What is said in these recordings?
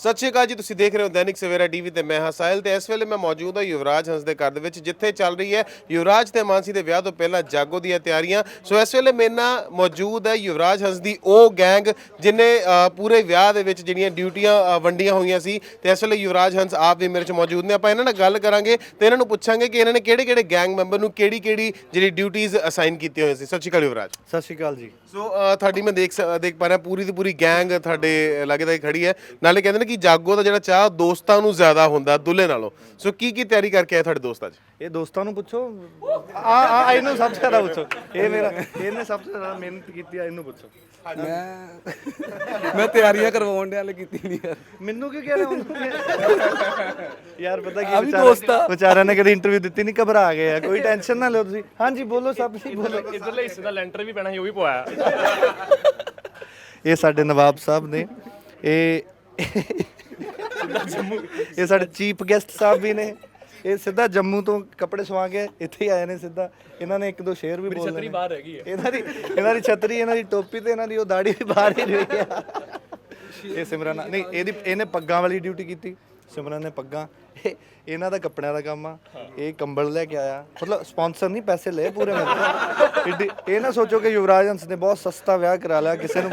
ਸਤਿ ਸ਼੍ਰੀ ਅਕਾਲ ਜੀ ਤੁਸੀਂ ਦੇਖ ਰਹੇ ਹੋ ਦੈਨਿਕ ਸਵੇਰਾ ਟੀਵੀ ਤੇ ਮੈਂ ਹਾਂ ਸਾਹਿਲ ਤੇ ਇਸ ਵੇਲੇ ਮੈਂ ਮੌਜੂਦ ਹਾਂ ਯੁਵਰਾਜ ਹੰਸ ਦੇ ਘਰ ਦੇ ਵਿੱਚ ਜਿੱਥੇ ਚੱਲ ਰਹੀ ਹੈ ਯੁਵਰਾਜ ਤੇ ਮਾਨਸੀ ਦੇ ਵਿਆਹ ਤੋਂ ਪਹਿਲਾਂ ਜਾਗੋ ਦੀਆਂ ਤਿਆਰੀਆਂ। ਸੋ ਇਸ ਵੇਲੇ ਮੇਰੇ ਨਾਲ ਮੌਜੂਦ ਹੈ ਯੁਵਰਾਜ ਹੰਸ ਦੀ ਉਹ ਗੈਂਗ ਜਿਨੇ ਪੂਰੇ ਵਿਆਹ ਦੇ ਵਿੱਚ ਜਿਹੜੀਆਂ ਡਿਊਟੀਆਂ ਵੰਡੀਆਂ ਹੋਈਆਂ ਸੀ ਤੇ ਇਸ ਵੇਲੇ ਯੁਵਰਾਜ ਹੰਸ ਆਪ ਵੀ ਮੇਰੇ ਚ ਮੌਜੂਦ ਨੇ। ਆਪਾਂ ਇਹਨਾਂ ਨਾਲ ਗੱਲ ਕਰਾਂਗੇ ਤੇ ਇਹਨਾਂ ਨੂੰ ਪੁੱਛਾਂਗੇ ਕਿ ਇਹਨਾਂ ਨੇ ਕਿਹੜੇ ਕਿਹੜੇ ਗੈਂਗ ਮੈਂਬਰ ਨੂੰ ਕਿਹੜੀ ਕਿਹੜੀ ਜਿਹੜੀ ਡਿਊਟੀਆਂ ਅਸਾਈਨ ਕੀਤੀਆਂ ਹੋਈਆਂ ਸੀ। ਸਤਿ ਸ਼੍ਰੀ ਅਕਾਲ ਯੁਵਰਾਜ। ਸਤਿ ਸ਼੍ਰੀ ਅਕਾਲ ਜੀ। ਸੋ ਤੁਹਾਡੀ ਮੈਂ ਦੇਖ ਦੇਖ ਪਾ ਰਿਹਾ ਪੂਰੀ ਦੀ ਪੂਰੀ ਗੈਂਗ ਤੁਹਾਡੇ ਲੱਗਦਾ ਹੀ ਖੜੀ ਹੈ। ਨਾਲੇ ਕਹਿੰਦੇ ਨੇ ਕਿ ਜਾਗੋ ਦਾ ਜਿਹੜਾ ਚਾਹ ਦੋਸਤਾਂ ਨੂੰ ਜ਼ਿਆਦਾ ਹੁੰਦਾ ਦੁੱਲੇ ਨਾਲੋਂ। ਸੋ ਕੀ ਕੀ ਤਿਆਰੀ ਕਰਕੇ ਆਏ ਤੁਹਾਡੇ ਦੋਸਤ ਅੱਜ? ਇਹ ਦੋਸਤਾਂ ਨੂੰ ਪੁੱਛੋ। ਆ ਆ ਇਹਨੂੰ ਸਭ ਤੋਂ ਜ਼ਿਆਦਾ ਪੁੱਛੋ। ਇਹ ਮੇਰਾ ਇਹਨੇ ਸਭ ਤੋਂ ਜ਼ਿਆਦਾ ਮਿਹਨਤ ਕੀਤੀ ਆ ਇਹਨੂੰ ਪੁੱਛੋ। ਮੈਂ ਮੈਂ ਤਿਆਰੀਆਂ ਕਰਵਾਉਣ ਦੇ ਹਾਲੇ ਕੀਤੀ ਨਹੀਂ ਯਾਰ ਮੈਨੂੰ ਕੀ ਕਹਿ ਰਹੇ ਹੋ ਯਾਰ ਪਤਾ ਕੀ ਵਿਚਾਰਾ-। ਵਿਚਾਰਿਆਂ ਨੇ ਕਦੀ ਇੰਟਰਵਿਊ ਦਿੱਤੀ ਨਹੀਂ ਘਬਰਾ ਗਏ ਆ। ਕੋਈ ਟੈਨਸ਼ਨ ਨਾ ਲਓ ਤੁਸੀਂ। ਹਾਂਜੀ ਬੋਲੋ ਸਭ ਸੀ ਬੋਲੋ। ਇਧਰਲੇ ਹਿੱਸੇ ਦਾ ਲੈਂਟਰ ਵੀ ਪੈਣਾ ਸੀ ਉਹ ਵੀ ਪਵਾਇਆ। ਇਹ ਸਾਡੇ ਨਵਾਬ ਸਾਹਿਬ ਨੇ। ਇਹ ਇਹ ਸਾਡੇ ਚੀਫ ਗੈਸਟ ਸਾਹਿਬ ਵੀ ਨੇ। ਇਹ ਸਿੱਧਾ ਜੰਮੂ ਤੋਂ ਕੱਪੜੇ ਸਵਾ ਕੇ ਇੱਥੇ ਹੀ ਆਏ ਨੇ ਸਿੱਧਾ। ਇਹਨਾਂ ਨੇ ਇੱਕ ਦੋ ਸ਼ੇਰ ਵੀ ਬੋਲੇ ਛਤਰੀ ਬਾਹਰ ਹੈਗੀ ਹੈ ਇਹਨਾਂ ਦੀ ਇਹਨਾਂ ਦੀ ਛਤਰੀ ਇਹਨਾਂ ਦੀ ਟੋਪੀ ਤੇ ਇਹਨਾਂ ਦੀ ਉਹ ਦਾੜੀ ਵੀ ਬਾਹਰ ਹੀ ਰਹੀ ਆ। ਇਹ ਸਿਮਰਨ ਨਹੀਂ ਇਹਦੀ ਇਹਨੇ ਪੱਗਾਂ ਵਾਲੀ ਡਿਊਟੀ ਕੀਤੀ। ਸਿਮਰਨ ਨੇ ਪੱਗਾਂ। ਇਹ- ਇਹਨਾਂ ਦਾ ਕੱਪੜਿਆਂ ਦਾ ਕੰਮ ਆ। ਇਹ ਕੰਬਲ ਲੈ ਕੇ ਆਇਆ। ਮਤਲਬ ਸਪਾਂਸਰ ਨਹੀਂ ਪੈਸੇ ਲਏ ਪੂਰੇ ਮੇਰੇ ਇਹ ਨਾ ਸੋਚੋ ਕਿ ਯੁਵਰਾਜ ਹੰਸ ਨੇ ਬਹੁਤ ਸਸਤਾ ਵਿਆਹ ਕਰਾ ਲਿਆ ਕਿਸੇ ਨੂੰ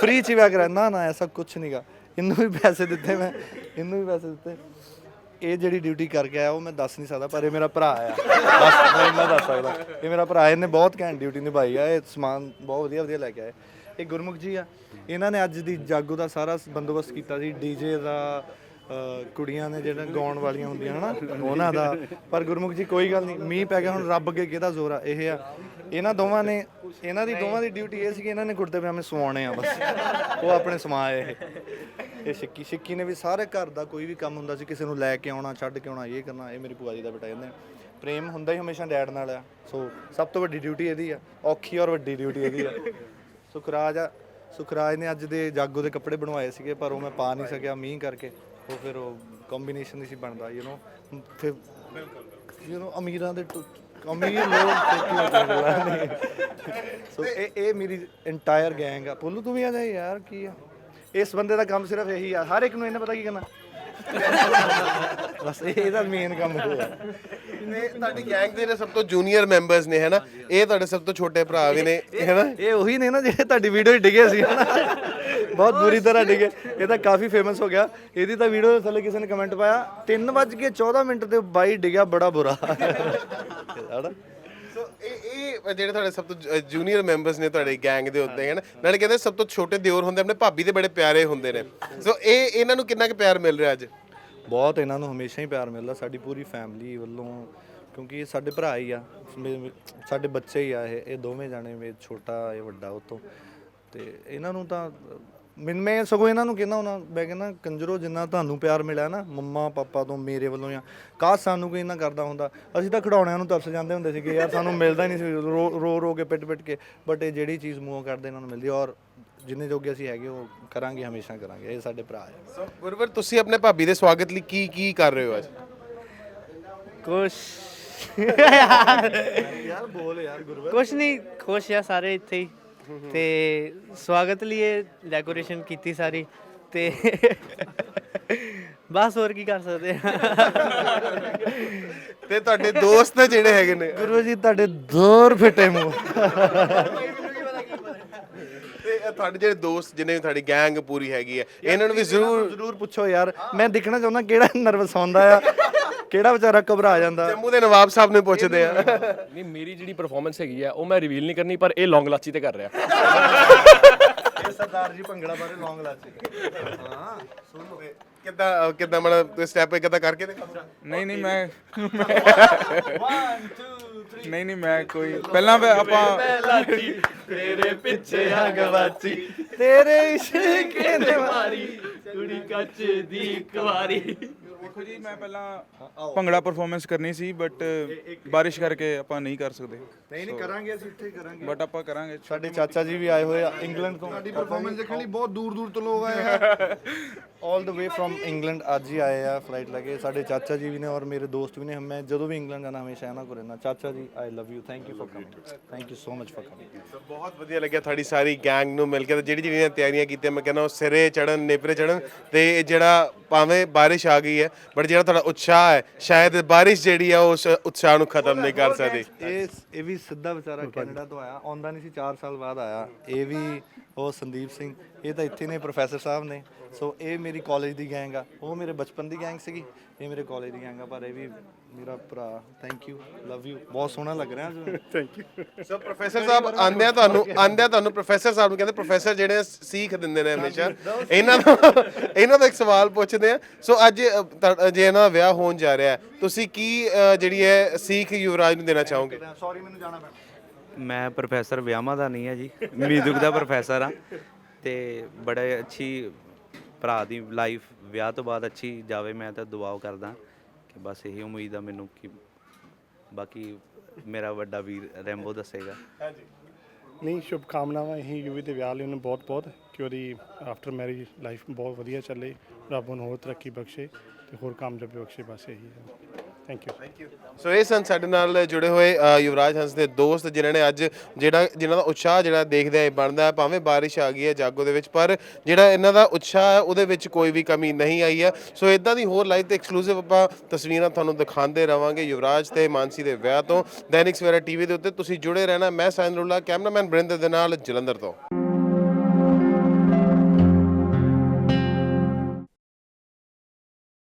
ਫ੍ਰੀ ਚ ਹੀ ਵਿਆਹ ਕਰਾਇਆ। ਨਾ ਨਾ ਐਸਾ ਕੁਝ ਨਹੀਂਗਾ ਇਹਨੂੰ ਵੀ ਪੈਸੇ ਦਿੱਤੇ ਮੈਂ ਇਹਨੂੰ ਵੀ ਪੈਸੇ ਦਿੱਤੇ। ਇਹ ਜਿਹੜੀ ਡਿਊਟੀ ਕਰਕੇ ਆਇਆ ਉਹ ਮੈਂ ਦੱਸ ਨਹੀਂ ਸਕਦਾ ਪਰ ਇਹ ਮੇਰਾ ਭਰਾ ਆ ਬਸ ਮੈਂ ਇੰਨਾ ਦੱਸ ਸਕਦਾ। ਇਹ ਮੇਰਾ ਭਰਾ ਇਹਨੇ ਬਹੁਤ ਘੈਂਟ ਡਿਊਟੀ ਨਿਭਾਈ ਆ ਇਹ ਸਮਾਨ ਬਹੁਤ ਵਧੀਆ ਵਧੀਆ ਲੈ ਕੇ ਆਏ ਇਹ ਗੁਰਮੁਖ ਜੀ ਆ। ਇਹਨਾਂ ਨੇ ਅੱਜ ਦੀ ਜਾਗੋ ਦਾ ਸਾਰਾ ਬੰਦੋਬਸਤ ਕੀਤਾ ਸੀ। ਡੀਜੇ ਦਾ ਅ, ਕੁੜੀਆਂ ਨੇ ਜਿਹੜਾ ਗਾਉਣ ਵਾਲੀਆਂ ਹੁੰਦੀਆਂ ਹਨਾ ਉਹਨਾਂ ਦਾ। ਪਰ ਗੁਰਮੁਖ ਜੀ ਕੋਈ ਗੱਲ ਨਹੀਂ। ਮੀਂਹ ਪੈ ਗਿਆ ਹੁਣ ਰੱਬ ਅੱਗੇ ਕਿਹਦਾ ਜ਼ੋਰ ਆ? ਇਹ ਆ। ਇਹਨਾਂ ਦੋਵਾਂ ਨੇ ਇਹਨਾਂ ਦੀ ਦੋਵਾਂ ਦੀ ਡਿਊਟੀ ਇਹ ਸੀ ਕਿ ਇਹਨਾਂ ਨੇ ਕੁੜਤੇ ਪਜਾਮੇ ਸਵਾਉਣੇ ਆ ਬਸ। ਉਹ ਆਪਣੇ ਸਮਾਏ ਇਹ। ਇਹ ਸਿੱਕੀ ਸਿੱਕੀ ਨੇ ਵੀ ਸਾਰੇ ਘਰ ਦਾ ਕੋਈ ਵੀ ਕੰਮ ਹੁੰਦਾ ਸੀ ਕਿਸੇ ਨੂੰ ਲੈ ਕੇ ਆਉਣਾ ਛੱਡ ਕੇ ਆਉਣਾ ਇਹ ਕਰਨਾ ਇਹ ਮੇਰੀ ਭੂਆ ਜੀ ਦਾ ਬੇਟਾ ਕਹਿੰਦੇ ਪ੍ਰੇਮ ਹੁੰਦਾ ਹੀ ਹਮੇਸ਼ਾ ਡੈਡ ਨਾਲ ਆ ਸੋ ਸਭ ਤੋਂ ਵੱਡੀ ਡਿਊਟੀ ਇਹਦੀ ਆ ਔਖੀ ਔਰ ਵੱਡੀ ਡਿਊਟੀ ਇਹਦੀ ਆ ਸੁਖਰਾਜ ਆ ਸੁਖਰਾਜ ਨੇ ਅੱਜ ਦੇ ਜਾਗੋ ਦੇ ਕੱਪੜੇ ਬਣਵਾਏ ਸੀਗੇ ਪਰ ਉਹ ਮੈਂ ਪਾ ਨਹੀਂ ਸਕਿਆ ਮੀਂਹ ਕਰਕੇ ਉਹ ਫਿਰ ਉਹ ਕੰਬੀਨੇਸ਼ਨ ਨਹੀਂ ਸੀ ਬਣਦਾ ਯੂ نو ਫਿਰ ਯੂ نو ਅਮੀਰਾਂ ਦੇ ਟੁ- ਅਮੀਰ ਲੋਕ ਟੋਪੀ ਵਗੈਰਾ ਨਹੀਂ ਸੋ ਇਹ ਇਹ ਮੇਰੀ ਇੰਟਾਇਰ ਗੈਂਗ ਆ ਪੁੱਲੂ ਤੂੰ ਵੀ ਆ ਜਾ ਯਾਰ ਕੀ ਆ ਇਸ ਬੰਦੇ ਦਾ ਕੰਮ ਸਿਰਫ ਇਹੀ ਆ ਹਰ ਇੱਕ ਨੂੰ ਇਹਨੇ ਪਤਾ ਕੀ ਕਰਨਾ? ਬਸ ਇਹ ਇਹਦਾ ਮੇਨ ਕੰਮ ਹੋਇਆ ਤੇ ਤੁਹਾਡੀ ਗੈਂਗ ਦੇ ਸਭ ਤੋਂ ਜੂਨੀਅਰ ਮੈਂਬਰਸ ਨੇ ਹੈਨਾ? ਇਹ ਤੁਹਾਡੇ ਸਭ ਤੋਂ ਛੋਟੇ ਭਰਾ ਵੀ ਨੇ ਹੈਨਾ? ਇਹ ਉਹੀ ਨੇ ਨਾ ਜਿਹੜੇ ਤੁਹਾਡੀ ਵੀਡੀਓ 'ਚ ਡਿੱਗੇ ਸੀ ਹਨਾ? ਬਹੁਤ ਬੁਰੀ ਤਰ੍ਹਾਂ ਡਿੱਗੇ। ਇਹ ਤਾਂ ਕਾਫੀ ਫੇਮਸ ਹੋ ਗਿਆ। ਇਹਦੀ ਤਾਂ ਵੀਡੀਓ ਦੇ ਥੱਲੇ ਕਿਸੇ ਨੇ ਕਮੈਂਟ ਪਾਇਆ 3:14 ਮਿੰਟ ਤੇ ਬਾਈ ਡਿੱਗਿਆ ਬੜਾ ਬੁਰਾ। ਹਨਾ? ਸੋ ਜਿਹੜੇ ਤੁਹਾਡੇ ਸਭ ਤੋਂ ਜੂਨੀਅਰ ਮੈਂਬਰਸ ਨੇ ਤੁਹਾਡੇ ਗੈਂਗ ਦੇ ਉੱਤੇ ਹਨ, ਨਾਲੇ ਕਹਿੰਦੇ ਸਭ ਤੋਂ ਛੋਟੇ ਦਿਓਰ ਹੁੰਦੇ, ਆਪਣੇ ਭਾਬੀ ਦੇ ਬੜੇ ਪਿਆਰੇ ਹੁੰਦੇ ਨੇ। ਸੋ ਇਹ, ਇਹਨਾਂ ਨੂੰ ਕਿੰਨਾ ਕੁ ਪਿਆਰ ਮਿਲ ਰਿਹਾ ਅੱਜ? ਬਹੁਤ ਇਹਨਾਂ ਨੂੰ ਹਮੇਸ਼ਾ ਹੀ ਪਿਆਰ ਮਿਲਦਾ, ਸਾਡੀ ਪੂਰੀ ਫੈਮਿਲੀ ਵੱਲੋਂ, ਕਿਉਂਕਿ ਇਹ ਸਾਡੇ ਭਰਾ ਹੀ ਆ ਸਾਡੇ ਬੱਚੇ ਹੀ ਆ ਇਹ ਇਹ ਦੋਵੇਂ ਜਾਣੇ ਮੇ ਛੋਟਾ, ਇਹ ਵੱਡਾ ਉਹ ਤੋਂ। ਤੇ ਇਹਨਾਂ ਨੂੰ ਤਾਂ ਮੈਂ ਮੈਂ ਸਗੋਂ ਇਹਨਾਂ ਨੂੰ ਕਹਿੰਦਾ ਉਹਨਾਂ ਮੈਂ ਕਹਿੰਦਾ ਕੰਜਰੋ ਜਿੰਨਾ ਤੁਹਾਨੂੰ ਪਿਆਰ ਮਿਲਿਆ ਨਾ ਮੰਮਾ ਪਾਪਾ ਤੋਂ ਮੇਰੇ ਵੱਲੋਂ ਜਾਂ ਕਾਸ਼ ਸਾਨੂੰ ਕੋਈ ਇੰਨਾ ਕਰਦਾ ਹੁੰਦਾ। ਅਸੀਂ ਤਾਂ ਖਿਡੌਣਿਆਂ ਨੂੰ ਤਰਸ ਜਾਂਦੇ ਹੁੰਦੇ ਸੀਗੇ ਯਾਰ ਸਾਨੂੰ ਮਿਲਦਾ ਹੀ ਨਹੀਂ ਸੀ ਰੋ ਰੋ ਰੋ ਕੇ ਪਿੱਟ ਪਿੱਟ ਕੇ। ਬਟ ਇਹ ਜਿਹੜੀ ਚੀਜ਼ ਮੂੰਹੋਂ ਕਰਦੇ ਇਹਨਾਂ ਨੂੰ ਮਿਲਦੀ ਔਰ ਜਿੰਨੇ ਜੋਗੇ ਅਸੀਂ ਹੈਗੇ ਉਹ ਕਰਾਂਗੇ ਹਮੇਸ਼ਾ ਕਰਾਂਗੇ। ਇਹ ਸਾਡੇ ਭਰਾ ਆ। ਸੋ ਗੁਰਵਰ ਤੁਸੀਂ ਆਪਣੇ ਭਾਬੀ ਦੇ ਸਵਾਗਤ ਲਈ ਕੀ ਕੀ ਕਰ ਰਹੇ ਹੋ ਅੱਜ? ਕੁਛ ਯਾਰ ਬੋਲ ਯਾਰ ਗੁਰੂ ਕੁਛ ਨਹੀਂ ਖੁਸ਼ ਆ ਸਾਰੇ ਇੱਥੇ ਹੀ। ਤੇ ਸਵਾਗਤ ਲਈ ਇਹ ਡੈਕੋਰੇਸ਼ਨ ਕੀਤੀ ਸਾਰੀ ਤੇ ਬਸ ਹੋਰ ਕੀ ਕਰ ਸਕਦੇ ਆ। ਤੇ ਤੁਹਾਡੇ ਦੋਸਤ ਜਿਹੜੇ ਹੈਗੇ ਨੇ। ਗੁਰੂ ਜੀ ਤੁਹਾਡੇ ਦੌਰ ਫਿੱਟੇ ਮੂੰਹ। ਤੇ ਇਹ ਤੁਹਾਡੇ ਜਿਹੜੇ ਦੋਸਤ ਜਿਨੇ ਵੀ ਤੁਹਾਡੀ ਗੈਂਗ ਪੂਰੀ ਹੈਗੀ ਹੈ ਇਹਨਾਂ ਨੂੰ ਵੀ ਜ਼ਰੂਰ ਜ਼ਰੂਰ ਪੁੱਛੋ ਯਾਰ ਮੈਂ ਦੇਖਣਾ ਚਾਹੁੰਦਾ ਕਿਹੜਾ ਨਰਵਸ ਹੁੰਦਾ ਆ। ਕਿਹੜਾ ਵਿਚਾਰਾ ਘਬਰਾ ਜਾਂਦਾ? ਜੰਮੂ ਦੇ ਨਵਾਬ ਸਾਹਿਬ ਨੂੰ ਪੁੱਛਦੇ ਆ। ਨਹੀਂ ਮੇਰੀ ਜਿਹੜੀ ਪਰਫਾਰਮੈਂਸ ਹੈਗੀ ਆ ਉਹ ਮੈਂ ਰਿਵੀਲ ਨਹੀਂ ਕਰਨੀ ਪਰ ਇਹ ਲੌਂਗ ਲਾਚੀ ਤੇ ਕਰ ਰਿਹਾ। ਇਹ ਸਰਦਾਰ ਜੀ ਭੰਗੜਾ ਬਾਰੇ ਲੌਂਗ ਲਾਚੇ। ਹਾਂ। ਕਿੱਦਾਂ ਕਿੱਦਾਂ ਮਤਲਬ ਸਟੈਪ ਕਿੱਦਾਂ ਕਰਕੇ ਦਿਖਾਓ? ਨਹੀਂ ਨਹੀਂ ਮੈਂ ਨਹੀਂ ਨਹੀਂ ਮੈਂ ਕੋਈ ਪਹਿਲਾਂ ਆਪਾਂ ਤੇਰੇ ਪਿੱਛੇ ਆ ਗਵਾਚੀ ਤੇਰੇ ਇਸ਼ਕ ਨੇ ਮਾਰੀ। ਕੁੜੀ ਕੱਚ ਦੀ ਕੁਵਾਰੀ ਦੇਖੋ ਜੀ ਮੈਂ ਪਹਿਲਾਂ ਭੰਗੜਾ ਪਰਫਾਰਮੈਂਸ ਕਰਨੀ ਸੀ ਬਟ ਬਾਰਿਸ਼ ਕਰਕੇ ਆਪਾਂ ਨਹੀਂ ਕਰ ਸਕਦੇ। ਨਹੀਂ ਨਹੀਂ ਕਰਾਂਗੇ ਅਸੀਂ ਇੱਥੇ ਕਰਾਂਗੇ। ਬਟ ਆਪਾਂ ਕਰਾਂਗੇ। ਸਾਡੇ ਚਾਚਾ ਜੀ ਵੀ ਆਏ ਹੋਏ ਆ ਇੰਗਲੈਂਡ ਤੋਂ। ਸਾਡੀ ਪਰਫਾਰਮੈਂਸ ਦੇਖਣ ਲਈ ਬਹੁਤ ਦੂਰ ਦੂਰ ਤੋਂ ਲੋਕ ਆਏ ਆ। ਆਲ ਦ ਵੇ ਫਰਮ ਇੰਗਲੈਂਡ ਅੱਜ ਹੀ ਆਏ ਆ ਫਲਾਈਟ ਲੈ ਕੇ। ਸਾਡੇ ਚਾਚਾ ਜੀ ਵੀ ਨੇ ਔਰ ਮੇਰੇ ਦੋਸਤ ਵੀ ਨੇ। ਮੈਂ ਜਦੋਂ ਵੀ ਇੰਗਲੈਂਡ ਜਾਣਾ ਹਮੇਸ਼ਾ ਇਹਨਾਂ ਕੋਲ ਰਹਿਣਾ ਚਾਚਾ ਜੀ I love you thank you for coming thank you so much for coming ਬਹੁਤ ਵਧੀਆ ਲੱਗਿਆ ਤੁਹਾਡੀ ਸਾਰੀ ਗੈਂਗ ਨੂੰ ਮਿਲ ਕੇ ਤੇ ਜਿਹੜੀ ਜਿਹੜੀਆਂ ਤਿਆਰੀਆਂ ਕੀਤੀਆਂ ਮੈਂ ਕਹਿੰਦਾ ਉਹ ਸਿਰੇ ਚੜਨ ਨੇਪਰੇ ਚੜਨ ਤੇ ਇਹ ਜਿਹੜਾ ਭਾਵੇਂ ਬਾਰਿਸ਼ ਆ ਗਈ ਹੈ ਬਟ ਜਿਹੜਾ ਤੁਹਾਡਾ ਉਤਸ਼ਾਹ ਹੈ ਸ਼ਾਇਦ ਬਾਰਿਸ਼ ਜਿਹੜੀ ਆ ਉਸ ਉਤਸ਼ਾਹ ਨੂੰ ਖਤਮ ਨਹੀਂ ਕਰ ਸਕਦੀ। ਇਹ ਇਹ ਵੀ ਸਿੱਧਾ ਵਿਚਾਰਾ ਕੈਨੇਡਾ ਤੋਂ ਆਇਆ ਆਉਂਦਾ ਨਹੀਂ ਸੀ 4 ਸਾਲ ਬਾਅਦ ਆਇਆ। ਇਹ ਵੀ ਉਹ ਸੰਦੀਪ ਸਿੰਘ ਇਹ ਤਾਂ ਇੱਥੇ ਨੇ ਪ੍ਰੋਫੈਸਰ ਸਾਹਿਬ ਨੇ। ਸੋ ਇਹ ਮੇਰੀ ਕਾਲਜ ਦੀ ਗੈਂਗ ਆ। ਉਹ ਮੇਰੇ ਬਚਪਨ ਦੀ ਗੈਂਗ ਸੀਗੀ। ਇਹ ਮੇਰੇ ਕਾਲਜ ਦੀ ਗੈਂਗ ਆ ਪਰ ਇਹ ਵੀ ਮੇਰਾ ਭਰਾ। ਥੈਂਕ ਯੂ ਲਵ ਯੂ ਬਹੁਤ ਸੋਹਣਾ ਲੱਗ ਰਿਹਾ ਅੱਜ। ਸੋ ਪ੍ਰੋਫੈਸਰ ਸਾਹਿਬ ਆਂਦਿਆਂ ਤੁਹਾਨੂੰ ਆਂਦਿਆਂ ਤੁਹਾਨੂੰ ਪ੍ਰੋਫੈਸਰ ਸਾਹਿਬ ਨੂੰ ਕਹਿੰਦੇ ਪ੍ਰੋਫੈਸਰ ਜਿਹੜੇ ਆ ਸੀਖ ਦਿੰਦੇ ਨੇ ਹਮੇਸ਼ਾ ਇਹਨਾਂ ਦਾ ਇਹਨਾਂ ਦਾ ਇੱਕ ਸਵਾਲ ਪੁੱਛਦੇ ਆ। ਸੋ ਅੱਜ ਜੇ ਇਹਨਾਂ ਦਾ ਵਿਆਹ ਹੋਣ ਜਾ ਰਿਹਾ ਤੁਸੀਂ ਕੀ ਜਿਹੜੀ ਹੈ ਸੀਖ ਯੁਵਰਾਜ ਨੂੰ ਦੇਣਾ ਚਾਹੋਗੇ? ਸੌਰੀ ਮੈਨੂੰ ਜਾਣਾ ਪੈਣਾ। ਮੈਂ ਪ੍ਰੋਫੈਸਰ ਵਿਆਹਾਂ ਦਾ ਨਹੀਂ ਹੈ ਜੀ। ਮਿਊਜ਼ਿਕ ਦਾ ਪ੍ਰੋਫੈਸਰ ਆ ਤੇ ਬੜੇ ਅੱਛੀ ਭਰਾ ਦੀ ਲਾਈਫ ਵਿਆਹ ਤੋਂ ਬਾਅਦ ਅੱਛੀ ਜਾਵੇ, ਮੈਂ ਤਾਂ ਦੁਆ ਕਰਦਾ। ਕਿ ਬਸ ਇਹੀ ਉਮੀਦ ਆ ਮੈਨੂੰ ਕਿ ਬਾਕੀ ਮੇਰਾ ਵੱਡਾ ਵੀਰ ਰੈਂਬੋ ਦੱਸੇਗਾ। ਨਹੀਂ ਸ਼ੁਭ ਕਾਮਨਾਵਾਂ ਇਹੀ ਯੂਵੀ ਦੇ ਵਿਆਹ ਲਈ ਉਹਨੂੰ ਬਹੁਤ ਬਹੁਤ, ਕਿ ਉਹਦੀ ਆਫਟਰ ਮੈਰਿਜ ਲਾਈਫ ਬਹੁਤ ਵਧੀਆ ਚੱਲੇ, ਰੱਬ ਉਹਨੂੰ ਹੋਰ ਤਰੱਕੀ ਬਖਸ਼ੇ ਤੇ ਹੋਰ ਕਾਮਯਾਬੀ ਬਖਸ਼ੇ, ਬਸ ਇਹੀ ਹੈ। ਥੈਂਕ ਯੂ ਸੋ ਇਹ ਸਨ ਸਾਡੇ ਨਾਲ ਜੁੜੇ ਹੋਏ ਅ, ਯੁਵਰਾਜ ਹੰਸ ਦੇ ਦੋਸਤ ਜਿਨ੍ਹਾਂ ਨੇ ਅੱਜ ਜਿਹੜਾ ਜਿਨ੍ਹਾਂ ਦਾ ਉਤਸ਼ਾਹ ਜਿਹੜਾ ਦੇਖਦੇ ਆ ਬਣਦਾ ਹੈ ਭਾਵੇਂ ਬਾਰਿਸ਼ ਆ ਗਈ ਹੈ ਜਾਗੋ ਦੇ ਵਿੱਚ ਪਰ ਜਿਹੜਾ ਇਹਨਾਂ ਦਾ ਉਤਸ਼ਾਹ ਹੈ ਉਹਦੇ ਵਿੱਚ ਕੋਈ ਵੀ ਕਮੀ ਨਹੀਂ ਆਈ ਹੈ। ਸੋ ਇਦਾਂ ਦੀ ਹੋਰ ਲਾਈਵ ਤੇ ਐਕਸਕਲੂਸਿਵ ਆਪਾਂ ਤਸਵੀਰਾਂ ਤੁਹਾਨੂੰ ਦਿਖਾਉਂਦੇ ਰਵਾਂਗੇ ਯੁਵਰਾਜ ਤੇ ਮਾਨਸੀ ਦੇ ਵਿਆਹ ਤੋਂ। ਦੈਨਿਕ ਸਵੇਰਾ ਟੀਵੀ ਦੇ ਉੱਤੇ ਤੁਸੀਂ ਜੁੜੇ ਰਹਿਣਾ ਮੈਂ ਸਾਇਨ ਰੁੱਲਾ ਕੈਮਰਾਮੈਨ ਬ੍ਰਿੰਦ ਦੇ ਨਾਲ ਜਲੰਧਰ ਤੋਂ।